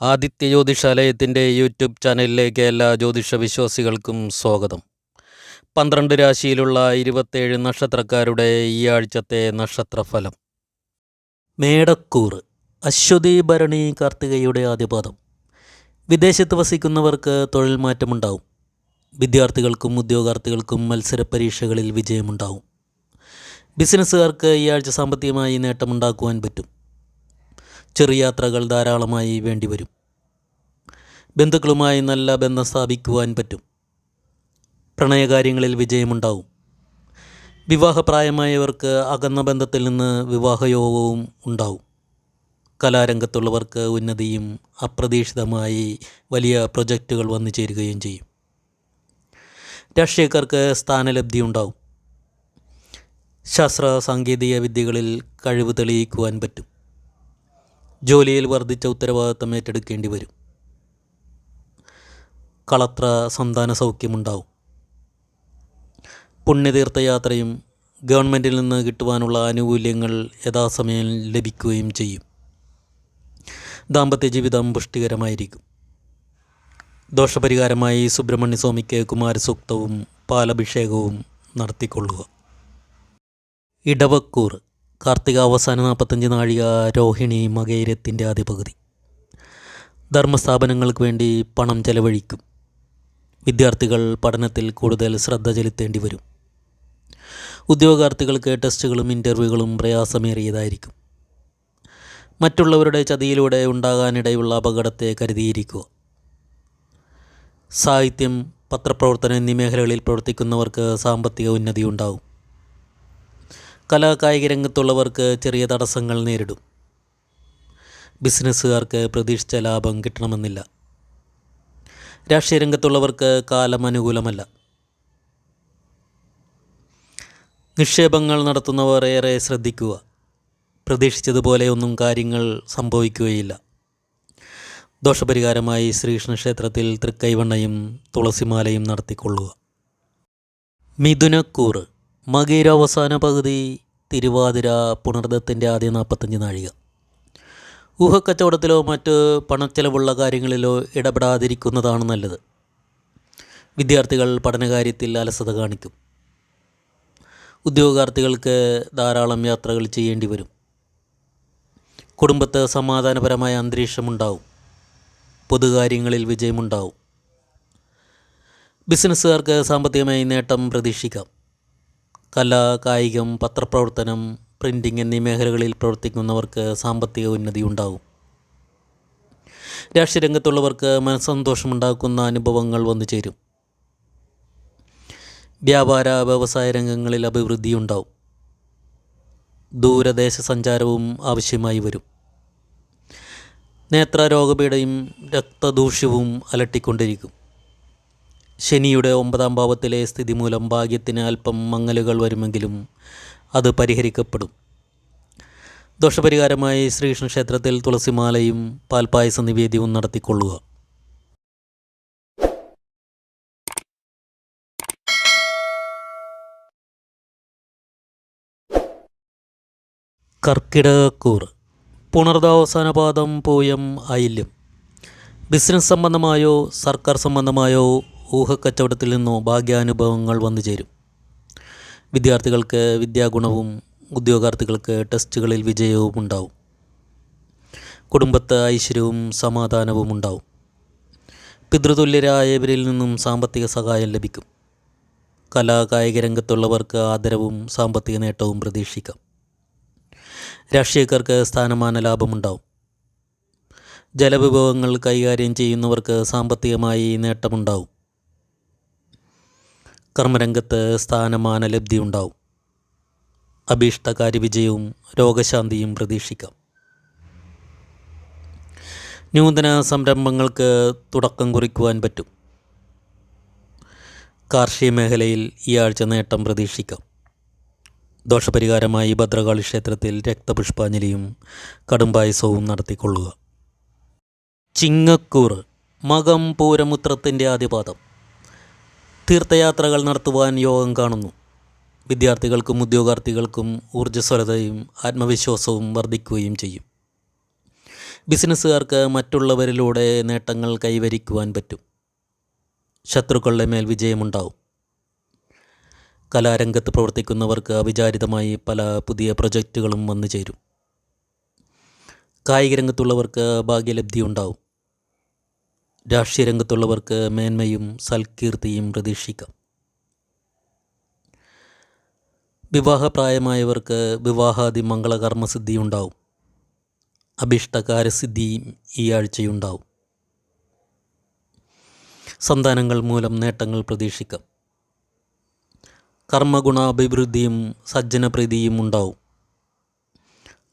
Aditya ജ്യോതിഷാലയത്തിന്റെ YouTube ചാനലിലേക്ക് എല്ലാ ജ്യോതിഷ വിശ്വാസികൾക്കും സ്വാഗതം. പന്ത്രണ്ട് രാശിയിലുള്ള ഇരുപത്തേഴ് നക്ഷത്രക്കാരുടെ ഈ ആഴ്ചത്തെ നക്ഷത്രഫലം. മേടക്കൂർ അശ്വതി ഭരണി കാർത്തികയുടെ ആദ്യപാദം. വിദേശത്ത് വസിക്കുന്നവർക്ക് തൊഴിൽ മാറ്റമുണ്ടാവും. വിദ്യാർത്ഥികൾക്കും ഉദ്യോഗാർത്ഥികൾക്കും മത്സര പരീക്ഷകളിൽ വിജയമുണ്ടാവും. ബിസിനസ്സുകാർക്ക് ഈ ആഴ്ച സാമ്പത്തികമായി നേട്ടമുണ്ടാക്കുവാൻ പറ്റും. ചെറിയ യാത്രകൾ ധാരാളമായി വേണ്ടിവരും. ബന്ധുക്കളുമായി നല്ല ബന്ധം സ്ഥാപിക്കുവാൻ പറ്റും. പ്രണയകാര്യങ്ങളിൽ വിജയമുണ്ടാവും. വിവാഹപ്രായമായവർക്ക് അകന്ന ബന്ധത്തിൽ നിന്ന് വിവാഹയോഗവും ഉണ്ടാവും. കലാരംഗത്തുള്ളവർക്ക് ഉന്നതിയും അപ്രതീക്ഷിതമായി വലിയ പ്രൊജക്റ്റുകൾ വന്നു ചേരുകയും ചെയ്യും. രാഷ്ട്രീയക്കാർക്ക് സ്ഥാനലബ്ധി ഉണ്ടാവും. ശാസ്ത്ര സാങ്കേതിക വിദ്യകളിൽ കഴിവ് തെളിയിക്കുവാൻ പറ്റും. ജോലിയിൽ വർദ്ധിച്ച ഉത്തരവാദിത്തം ഏറ്റെടുക്കേണ്ടി വരും. കളത്ര സന്താന സൗഖ്യമുണ്ടാവും. പുണ്യതീർത്ഥയാത്രയും ഗവൺമെന്റിൽ നിന്ന് കിട്ടുവാനുള്ള ആനുകൂല്യങ്ങൾ യഥാസമയം ലഭിക്കുകയും ചെയ്യും. ദാമ്പത്യ ജീവിതം പുഷ്ടികരമായിരിക്കും. ദോഷപരിഹാരമായി സുബ്രഹ്മണ്യ സ്വാമിക്ക് കുമാരസൂക്തവും പാലഭിഷേകവും നടത്തിക്കൊള്ളുക. ഇടവക്കൂർ കാർത്തിക അവസാന നാൽപ്പത്തഞ്ച് നാഴിക രോഹിണി മകൈരത്തിന്റെ ആദ്യ പകുതി ധർമ്മസ്ഥാപനങ്ങൾക്ക് വേണ്ടി പണം ചെലവഴിക്കും. വിദ്യാർത്ഥികൾ പഠനത്തിൽ കൂടുതൽ ശ്രദ്ധ ചെലുത്തേണ്ടി വരും. ഉദ്യോഗാർത്ഥികൾക്ക് ടെസ്റ്റുകളും ഇന്റർവ്യൂകളും പ്രയാസമേറിയതായിരിക്കും. മറ്റുള്ളവരുടെ ചതിയിലൂടെ ഉണ്ടാകാനിടയുള്ള അപകടത്തെ കരുതിയിരിക്കുക. സാഹിത്യം പത്രപ്രവർത്തനം എന്നീ മേഖലകളിൽ പ്രവർത്തിക്കുന്നവർക്ക് സാമ്പത്തിക ഉന്നതി ഉണ്ടാവും കലാ കായിക രംഗത്തുള്ളവർക്ക് ചെറിയ തടസ്സങ്ങൾ നേരിടും. ബിസിനസ്സുകാർക്ക് പ്രതീക്ഷിച്ച ലാഭം കിട്ടണമെന്നില്ല. രാഷ്ട്രീയ രംഗത്തുള്ളവർക്ക് കാലം അനുകൂലമല്ല. നിക്ഷേപങ്ങൾ നടത്തുന്നവർ ഏറെ ശ്രദ്ധിക്കുക. പ്രതീക്ഷിച്ചതുപോലെ ഒന്നും കാര്യങ്ങൾ സംഭവിക്കുകയില്ല. ദോഷപരിഹാരമായി ശ്രീകൃഷ്ണ ക്ഷേത്രത്തിൽ തൃക്കൈവണ്ണയും തുളസിമാലയും നടത്തിക്കൊള്ളുക. മിഥുനക്കൂറ് മകീര അവസാന പകുതി തിരുവാതിര പുണർദത്തിന്റെ ആദ്യ നാൽപ്പത്തഞ്ച് നാഴിക. ഊഹക്കച്ചവടത്തിലോ മറ്റ് പണച്ചെലവുള്ള കാര്യങ്ങളിലോ ഇടപെടാതിരിക്കുന്നതാണ് നല്ലത്. വിദ്യാർത്ഥികൾ പഠനകാര്യത്തിൽ അലസത കാണിക്കും. ഉദ്യോഗാർത്ഥികൾക്ക് ധാരാളം യാത്രകൾ ചെയ്യേണ്ടി വരും. കുടുംബത്ത് സമാധാനപരമായ അന്തരീക്ഷമുണ്ടാവും. പൊതുകാര്യങ്ങളിൽ വിജയമുണ്ടാവും. ബിസിനസ്സുകാർക്ക് സാമ്പത്തികമായി നേട്ടം പ്രതീക്ഷിക്കാം. കല കായികം പത്രപ്രവർത്തനം പ്രിന്റിംഗ് എന്നീ മേഖലകളിൽ പ്രവർത്തിക്കുന്നവർക്ക് സാമ്പത്തിക ഉന്നതി ഉണ്ടാകും. രാഷ്ട്രീയ രംഗത്തുള്ളവർക്ക് മനസ്സന്തോഷമുണ്ടാക്കുന്ന അനുഭവങ്ങൾ വന്നു ചേരും. വ്യാപാര വ്യവസായ രംഗങ്ങളിൽ അഭിവൃദ്ധി ഉണ്ടാവും. ദൂരദേശ സഞ്ചാരവും ആവശ്യമായി വരും. നേത്രരോഗപീഠയും രക്തദൂഷ്യവും അലട്ടിക്കൊണ്ടിരിക്കും. ശനിയുടെ ഒമ്പതാം ഭാവത്തിലെ സ്ഥിതി മൂലം ഭാഗ്യത്തിന് അല്പം മങ്ങലുകൾ വരുമെങ്കിലും അത് പരിഹരിക്കപ്പെടും. ദോഷപരിഹാരമായി ശ്രീകൃഷ്ണ ക്ഷേത്രത്തിൽ തുളസിമാലയും പാൽപായസ നിവേദ്യവും നടത്തിക്കൊള്ളുക. കർക്കിടകക്കൂർ. പുണർദാവസാന പാദം പൂയം ആയില്യം ബിസിനസ് സംബന്ധമായോ സർക്കാർ സംബന്ധമായോ ഊഹക്കച്ചവടത്തിൽ നിന്നോ ഭാഗ്യാനുഭവങ്ങൾ വന്നു ചേരും. വിദ്യാർത്ഥികൾക്ക് വിദ്യാഗുണവും ഉദ്യോഗാർത്ഥികൾക്ക് ടെസ്റ്റുകളിൽ വിജയവും ഉണ്ടാവും. കുടുംബത്ത് ഐശ്വര്യവും സമാധാനവും ഉണ്ടാവും. പിതൃതുല്യരായവരിൽ നിന്നും സാമ്പത്തിക സഹായം ലഭിക്കും. കലാ കായിക രംഗത്തുള്ളവർക്ക് ആദരവും സാമ്പത്തിക നേട്ടവും പ്രതീക്ഷിക്കാം. രാഷ്ട്രീയക്കാർക്ക് സ്ഥാനമാന ലാഭമുണ്ടാവും. ജലവിഭവങ്ങൾ കൈകാര്യം ചെയ്യുന്നവർക്ക് സാമ്പത്തികമായി നേട്ടമുണ്ടാവും. കർമ്മരംഗത്ത് സ്ഥാനമാന ലബ്ധി ഉണ്ടാവും അഭീഷ്ടകാര്യ വിജയവും രോഗശാന്തിയും പ്രതീക്ഷിക്കാം. നൂതന സംരംഭങ്ങൾക്ക് തുടക്കം കുറിക്കുവാൻ പറ്റും. കാർഷിക മേഖലയിൽ ഈ ആഴ്ച നേട്ടം പ്രതീക്ഷിക്കാം. ദോഷപരിഹാരമായി ഭദ്രകാളി ക്ഷേത്രത്തിൽ രക്തപുഷ്പാഞ്ജലിയും കടുംപായസവും നടത്തിക്കൊള്ളുക. ചിങ്ങക്കൂറ് മകം പൂരമുത്രത്തിന്റെ ആദ്യപാദം. തീർത്ഥയാത്രകൾ നടത്തുവാൻ യോഗം കാണുന്നു. വിദ്യാർത്ഥികൾക്കും ഉദ്യോഗാർത്ഥികൾക്കും ഊർജസ്വലതയും ആത്മവിശ്വാസവും വർദ്ധിക്കുകയും ചെയ്യും. ബിസിനസ്സുകാർക്ക് മറ്റുള്ളവരിലൂടെ നേട്ടങ്ങൾ കൈവരിക്കുവാൻ പറ്റും. ശത്രുക്കളുടെ മേൽ വിജയമുണ്ടാവും. കലാരംഗത്ത് പ്രവർത്തിക്കുന്നവർക്ക് അവിചാരിതമായി പല പുതിയ പ്രൊജക്റ്റുകളും വന്നു ചേരും കായിക രംഗത്തുള്ളവർക്ക് ഭാഗ്യലബ്ധി ഉണ്ടാവും രാഷ്ട്രീയ രംഗത്തുള്ളവർക്ക് മേന്മയും സൽകീർത്തിയും പ്രതീക്ഷിക്കാം. വിവാഹപ്രായമായവർക്ക് വിവാഹാദി മംഗളകർമ്മസിദ്ധി ഉണ്ടാവും അഭിഷ്ടകാരസിദ്ധിയും ഈ ആഴ്ചയുണ്ടാവും. സന്താനങ്ങൾ മൂലം നേട്ടങ്ങൾ പ്രതീക്ഷിക്കാം. കർമ്മഗുണാഭിവൃദ്ധിയും സജ്ജനപ്രീതിയും ഉണ്ടാവും.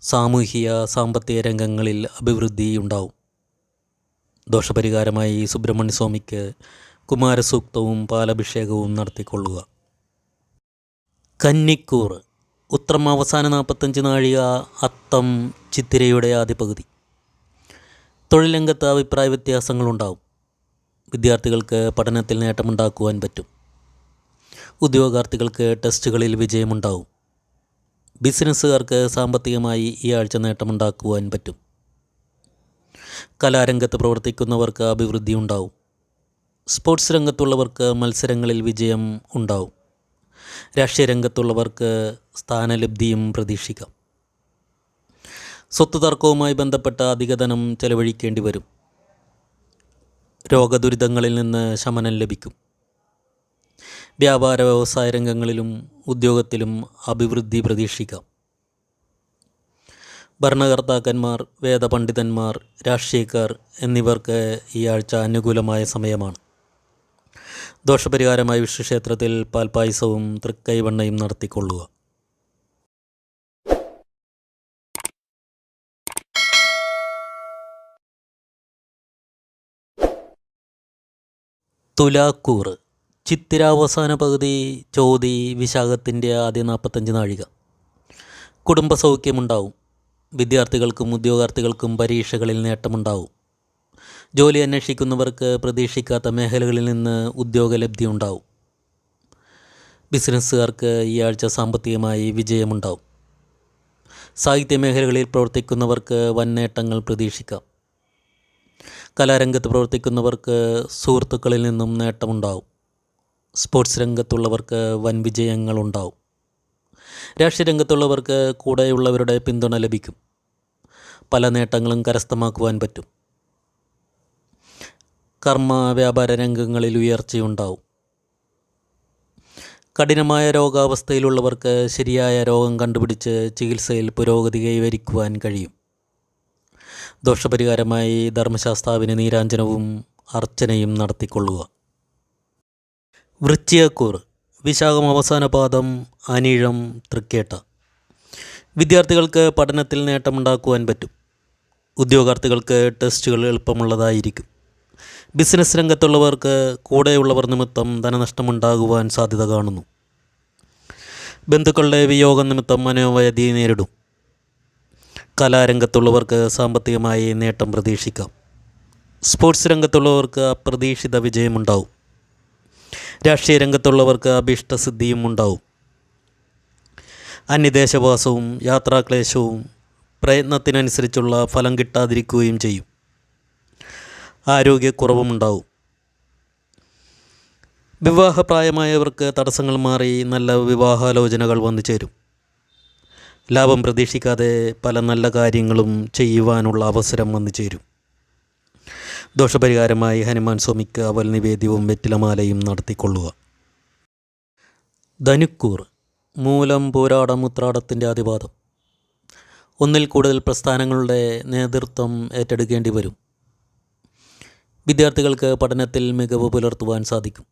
സാമൂഹിക സാമ്പത്തിക രംഗങ്ങളിൽ അഭിവൃദ്ധി ഉണ്ടാവും ദോഷപരിഹാരമായി സുബ്രഹ്മണ്യ സ്വാമിക്ക് കുമാരസൂക്തവും പാലഭിഷേകവും നടത്തിക്കൊള്ളുക. കന്നിക്കൂർ ഉത്രം അവസാന നാൽപ്പത്തഞ്ച് നാഴിക അത്തം ചിത്തിരയുടെ ആദ്യ പകുതി തൊഴിൽ രംഗത്ത് അഭിപ്രായ വ്യത്യാസങ്ങളുണ്ടാവും. വിദ്യാർത്ഥികൾക്ക് പഠനത്തിൽ നേട്ടമുണ്ടാക്കുവാൻ പറ്റും. ഉദ്യോഗാർത്ഥികൾക്ക് ടെസ്റ്റുകളിൽ വിജയമുണ്ടാവും. ബിസിനസ്സുകാർക്ക് സാമ്പത്തികമായി ഈ ആഴ്ച നേട്ടമുണ്ടാക്കുവാൻ പറ്റും. കലാരംഗത്ത് പ്രവർത്തിക്കുന്നവർക്ക് അഭിവൃദ്ധി ഉണ്ടാവും. സ്പോർട്സ് രംഗത്തുള്ളവർക്ക് മത്സരങ്ങളിൽ വിജയം ഉണ്ടാവും. രാഷ്ട്രീയ രംഗത്തുള്ളവർക്ക് സ്ഥാനലബ്ധിയും പ്രതീക്ഷിക്കാം. സ്വത്ത് തർക്കവുമായി ബന്ധപ്പെട്ട അധികധനം ചെലവഴിക്കേണ്ടി വരും. രോഗദുരിതങ്ങളിൽ നിന്ന് ശമനം ലഭിക്കും. വ്യാപാര വ്യവസായ രംഗങ്ങളിലും ഉദ്യോഗത്തിലും അഭിവൃദ്ധി പ്രതീക്ഷിക്കാം. ഭരണകർത്താക്കന്മാർ വേദപണ്ഡിതന്മാർ രാഷ്ട്രീയക്കാർ എന്നിവർക്ക് ഈ ആഴ്ച അനുകൂലമായ സമയമാണ്. ദോഷപരിഹാരമായി വിഷ്ണുക്ഷേത്രത്തിൽ പാൽപ്പായസവും തൃക്കൈവണ്ണയും നടത്തിക്കൊള്ളുക. തുലാക്കൂർ ചിത്തിരാവസാന പകുതി ചോതി വിശാഖത്തിന്റെ ആദ്യ നാൽപ്പത്തഞ്ച് നാഴിക. കുടുംബസൗഖ്യമുണ്ടാവും. വിദ്യാർത്ഥികൾക്കും ഉദ്യോഗാർത്ഥികൾക്കും പരീക്ഷകളിൽ നേട്ടമുണ്ടാവും. ജോലി അന്വേഷിക്കുന്നവർക്ക് പ്രതീക്ഷിക്കാത്ത മേഖലകളിൽ നിന്ന് ഉദ്യോഗലബ്ധി ഉണ്ടാവും. ബിസിനസ്സുകാർക്ക് ഈ ആഴ്ച സാമ്പത്തികമായി വിജയമുണ്ടാവും. സാഹിത്യ മേഖലകളിൽ പ്രവർത്തിക്കുന്നവർക്ക് വൻ നേട്ടങ്ങൾ പ്രതീക്ഷിക്കാം. കലാരംഗത്ത് പ്രവർത്തിക്കുന്നവർക്ക് സുഹൃത്തുക്കളിൽ നിന്നും നേട്ടമുണ്ടാവും. സ്പോർട്സ് രംഗത്തുള്ളവർക്ക് വൻ വിജയങ്ങളുണ്ടാവും രാഷ്ട്രീയ രംഗത്തുള്ളവർക്ക് കൂടെയുള്ളവരുടെ പിന്തുണ ലഭിക്കും. പല നേട്ടങ്ങളും കരസ്ഥമാക്കുവാൻ പറ്റും. കർമ്മ വ്യാപാര രംഗങ്ങളിൽ ഉയർച്ചയുണ്ടാവും. കഠിനമായ രോഗാവസ്ഥയിലുള്ളവർക്ക് ശരിയായ രോഗം കണ്ടുപിടിച്ച് ചികിത്സയിൽ പുരോഗതി കൈവരിക്കുവാൻ കഴിയും. ദോഷപരിഹാരമായി ധർമ്മശാസ്താവിന് നീരാഞ്ജനവും അർച്ചനയും നടത്തിക്കൊള്ളുക. വൃശ്ചികക്കൂർ വിശാഖം അവസാന പാദം അനീഴം തൃക്കേട്ട. വിദ്യാർത്ഥികൾക്ക് പഠനത്തിൽ നേട്ടമുണ്ടാക്കുവാൻ പറ്റും. ഉദ്യോഗാർത്ഥികൾക്ക് ടെസ്റ്റുകൾ എളുപ്പമുള്ളതായിരിക്കും. ബിസിനസ് രംഗത്തുള്ളവർക്ക് കൂടെയുള്ളവർ നിമിത്തം ധനനഷ്ടമുണ്ടാകുവാൻ സാധ്യത കാണുന്നു. ബന്ധുക്കളുടെ വിയോഗം നിമിത്തം മനോവ്യതി നേരിടും. കലാരംഗത്തുള്ളവർക്ക് സാമ്പത്തികമായി നേട്ടം പ്രതീക്ഷിക്കാം. സ്പോർട്സ് രംഗത്തുള്ളവർക്ക് അപ്രതീക്ഷിത വിജയമുണ്ടാവും. രാഷ്ട്രീയ രംഗത്തുള്ളവർക്ക് അഭീഷ്ടസിദ്ധിയും ഉണ്ടാവും. അന്യദേശവാസവും യാത്രാക്ലേശവും പ്രയത്നത്തിനനുസരിച്ചുള്ള ഫലം കിട്ടാതിരിക്കുകയും ചെയ്യും. ആരോഗ്യക്കുറവുമുണ്ടാവും. വിവാഹപ്രായമായവർക്ക് തടസ്സങ്ങൾ മാറി നല്ല വിവാഹാലോചനകൾ വന്നു ചേരും. ലാഭം പ്രതീക്ഷിക്കാതെ പല നല്ല കാര്യങ്ങളും ചെയ്യുവാനുള്ള അവസരം വന്നു ചേരും. ദോഷപരിഹാരമായി ഹനുമാൻ സ്വാമിക്ക് അവൽ നിവേദ്യവും വെറ്റിലമാലയും നടത്തിക്കൊള്ളുക. ധനുക്കൂർ മൂലം പോരാടം ഉത്രാടത്തിന്റെ ആദിപാദം ഒന്നിൽ കൂടുതൽ പ്രസ്ഥാനങ്ങളുടെ നേതൃത്വം ഏറ്റെടുക്കേണ്ടി വരും. വിദ്യാർത്ഥികൾക്ക് പഠനത്തിൽ മികവ് പുലർത്തുവാൻ സാധിക്കും.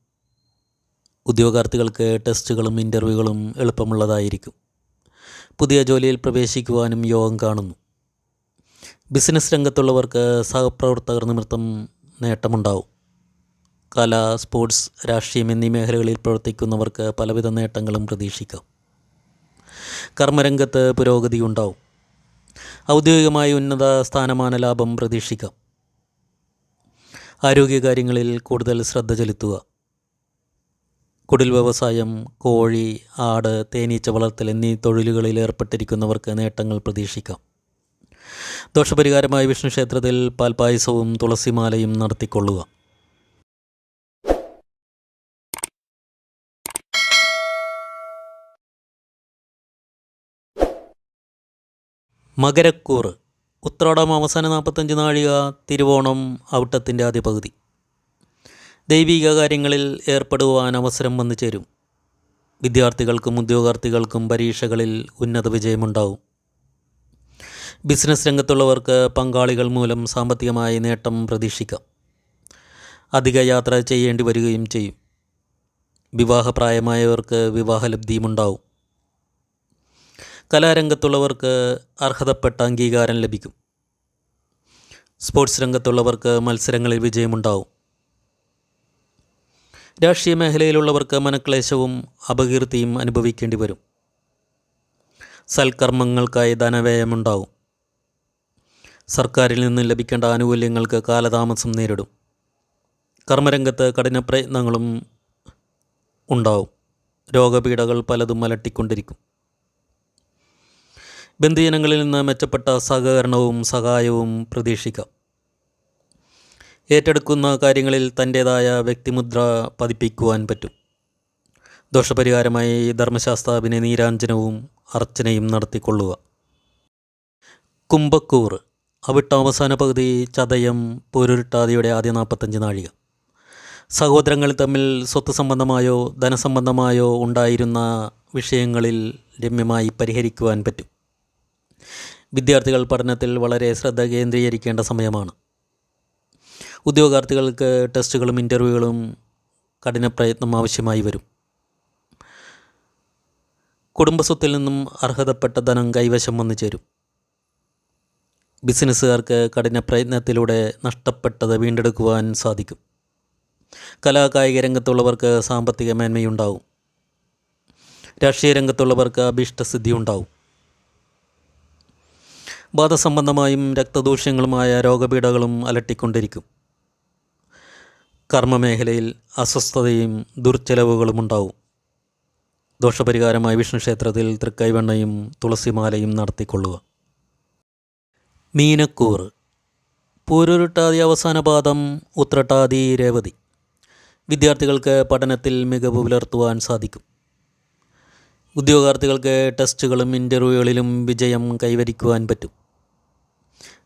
ഉദ്യോഗാർത്ഥികൾക്ക് ടെസ്റ്റുകളും ഇന്റർവ്യൂകളും എളുപ്പമുള്ളതായിരിക്കും. പുതിയ ജോലിയിൽ പ്രവേശിക്കുവാനും യോഗം കാണുന്നു. ബിസിനസ് രംഗത്തുള്ളവർക്ക് സഹപ്രവർത്തകർ നിമിത്തം നേട്ടമുണ്ടാവും. കല സ്പോർട്സ് രാഷ്ട്രീയം എന്നീ മേഖലകളിൽ പ്രവർത്തിക്കുന്നവർക്ക് പലവിധ നേട്ടങ്ങളും പ്രതീക്ഷിക്കാം. കർമ്മരംഗത്ത് പുരോഗതി ഉണ്ടാവും. ഔദ്യോഗികമായി ഉന്നത സ്ഥാനമാന ലാഭം പ്രതീക്ഷിക്കാം ആരോഗ്യകാര്യങ്ങളിൽ കൂടുതൽ ശ്രദ്ധ ചെലുത്തുക. കുടിൽ വ്യവസായം കോഴി ആട് തേനീച്ച വളർത്തൽ എന്നീ തൊഴിലുകളിൽ ഏർപ്പെട്ടിരിക്കുന്നവർക്ക് നേട്ടങ്ങൾ പ്രതീക്ഷിക്കാം. ദോഷപരിഹാരമായി വിഷ്ണു ക്ഷേത്രത്തിൽ പാൽപായസവും തുളസിമാലയും നടത്തിക്കൊള്ളുക. മകരക്കൂറ് ഉത്രാടം അവസാന നാൽപ്പത്തഞ്ച് നാഴിക തിരുവോണം ഔട്ടത്തിന്റെ ആദ്യ പകുതി ദൈവിക കാര്യങ്ങളിൽ ഏർപ്പെടുവാൻ അവസരം വന്നു ചേരും. വിദ്യാർത്ഥികൾക്കും ഉദ്യോഗാർത്ഥികൾക്കും പരീക്ഷകളിൽ ഉന്നത വിജയമുണ്ടാവും. ബിസിനസ് രംഗത്തുള്ളവർക്ക് പങ്കാളികൾ മൂലം സാമ്പത്തികമായി നേട്ടം പ്രതീക്ഷിക്കാം. അധിക യാത്ര ചെയ്യേണ്ടി വരികയും ചെയ്യും. വിവാഹപ്രായമായവർക്ക് വിവാഹലബ്ധിയുമുണ്ടാവും. കലാരംഗത്തുള്ളവർക്ക് അർഹതപ്പെട്ട അംഗീകാരം ലഭിക്കും. സ്പോർട്സ് രംഗത്തുള്ളവർക്ക് മത്സരങ്ങളിൽ വിജയമുണ്ടാവും. രാഷ്ട്രീയ മേഖലയിലുള്ളവർക്ക് മനക്ലേശവും അപകീർത്തിയും അനുഭവിക്കേണ്ടി വരും. സൽക്കർമ്മങ്ങൾക്കായി ധനവ്യയമുണ്ടാവും. സർക്കാരിൽ നിന്ന് ലഭിക്കേണ്ട ആനുകൂല്യങ്ങൾക്ക് കാലതാമസം നേരിടും. കർമ്മരംഗത്ത് കഠിന പ്രയത്നങ്ങളും ഉണ്ടാവും. രോഗപീഠകൾ പലതും അലട്ടിക്കൊണ്ടിരിക്കും. ബന്ധുജനങ്ങളിൽ നിന്ന് മെച്ചപ്പെട്ട സഹകരണവും സഹായവും പ്രതീക്ഷിക്കാം. ഏറ്റെടുക്കുന്ന കാര്യങ്ങളിൽ തന്റേതായ വ്യക്തിമുദ്ര പതിപ്പിക്കുവാൻ പറ്റും. ദോഷപരിഹാരമായി ധർമ്മശാസ്താവിനെ നീരാഞ്ജനവും അർച്ചനയും നടത്തിക്കൊള്ളുക. കുംഭക്കൂർ അവിട്ട അവസാന പകുതി ചതയം പൊരുരുട്ടാതിയുടെ ആദ്യ നാൽപ്പത്തഞ്ച് നാഴിക. സഹോദരങ്ങൾ തമ്മിൽ സ്വത്ത് സംബന്ധമായോ ധനസംബന്ധമായോ ഉണ്ടായിരുന്ന വിഷയങ്ങളിൽ രമ്യമായി പരിഹരിക്കുവാൻ പറ്റും. വിദ്യാർത്ഥികൾ പഠനത്തിൽ വളരെ ശ്രദ്ധ കേന്ദ്രീകരിക്കേണ്ട സമയമാണ്. ഉദ്യോഗാർത്ഥികൾക്ക് ടെസ്റ്റുകളും ഇന്റർവ്യൂകളും കഠിന പ്രയത്നം ആവശ്യമായി വരും. കുടുംബസ്വത്തിൽ നിന്നും അർഹതപ്പെട്ട ധനം കൈവശം വന്നു ചേരും. ബിസിനസ്സുകാർക്ക് കഠിന പ്രയത്നത്തിലൂടെ നഷ്ടപ്പെട്ടത് വീണ്ടെടുക്കുവാൻ സാധിക്കും. കലാകായിക രംഗത്തുള്ളവർക്ക് സാമ്പത്തിക മേന്മയുണ്ടാവും. രാഷ്ട്രീയ രംഗത്തുള്ളവർക്ക് അഭീഷ്ടസിദ്ധി ഉണ്ടാവും വാദസംബന്ധമായും രക്തദൂഷ്യങ്ങളുമായ രോഗപീഠകളും അലട്ടിക്കൊണ്ടിരിക്കും. കർമ്മമേഖലയിൽ അസ്വസ്ഥതയും ദുർച്ചെലവുകളും ഉണ്ടാവും ദോഷപരിഹാരമായി വിഷ്ണു ക്ഷേത്രത്തിൽ തൃക്കൈവെണ്ണയും തുളസിമാലയും നടത്തിക്കൊള്ളുക. മീനക്കൂർ. പൂരുരുട്ടാതി അവസാന പാദം ഉത്രട്ടാതി രേവതി. വിദ്യാർത്ഥികൾക്ക് പഠനത്തിൽ മികവ് പുലർത്തുവാൻ സാധിക്കും. ഉദ്യോഗാർത്ഥികൾക്ക് ടെസ്റ്റുകളും ഇന്റർവ്യൂകളിലും വിജയം കൈവരിക്കുവാൻ പറ്റും.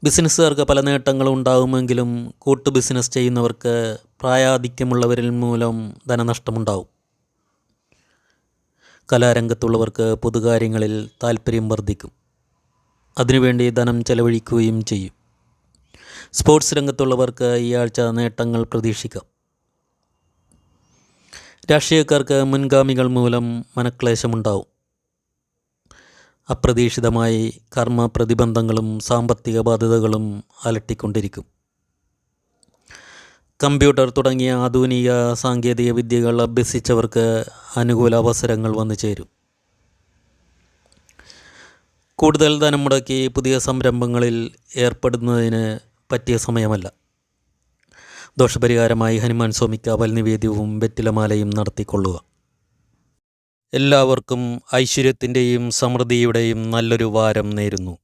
ബിസിനസ്സുകാർക്ക് പല നേട്ടങ്ങളും ഉണ്ടാകുമെങ്കിലും കൂട്ടു ബിസിനസ് ചെയ്യുന്നവർക്ക് പ്രായാധിക്യമുള്ളവരിൽ മൂലം ധനനഷ്ടമുണ്ടാവും. കലാരംഗത്തുള്ളവർക്ക് പൊതുകാര്യങ്ങളിൽ താല്പര്യം വർദ്ധിക്കും. അതിനുവേണ്ടി ധനം ചെലവഴിക്കുകയും ചെയ്യും. സ്പോർട്സ് രംഗത്തുള്ളവർക്ക് ഈ ആഴ്ച നേട്ടങ്ങൾ പ്രതീക്ഷിക്കാം. രാഷ്ട്രീയക്കാർക്ക് മുൻഗാമികൾ മൂലം മനക്ലേശമുണ്ടാവും. അപ്രതീക്ഷിതമായി കർമ്മ പ്രതിബന്ധങ്ങളും സാമ്പത്തിക ബാധ്യതകളും അലട്ടിക്കൊണ്ടിരിക്കും. കമ്പ്യൂട്ടർ തുടങ്ങിയ ആധുനിക സാങ്കേതിക വിദ്യകൾ അഭ്യസിച്ചവർക്ക് അനുകൂല അവസരങ്ങൾ വന്നു ചേരും. കൂടുതൽ ധനം മുടക്കി പുതിയ സംരംഭങ്ങളിൽ ഏർപ്പെടുന്നതിന് പറ്റിയ സമയമല്ല. ദോഷപരിഹാരമായി ഹനുമാൻ സ്വാമിക്ക് അവൽ നിവേദ്യവും വെറ്റിലമാലയും നടത്തിക്കൊള്ളുക. എല്ലാവർക്കും ഐശ്വര്യത്തിന്റെയും സമൃദ്ധിയുടെയും നല്ലൊരു വാരം നേരുന്നു.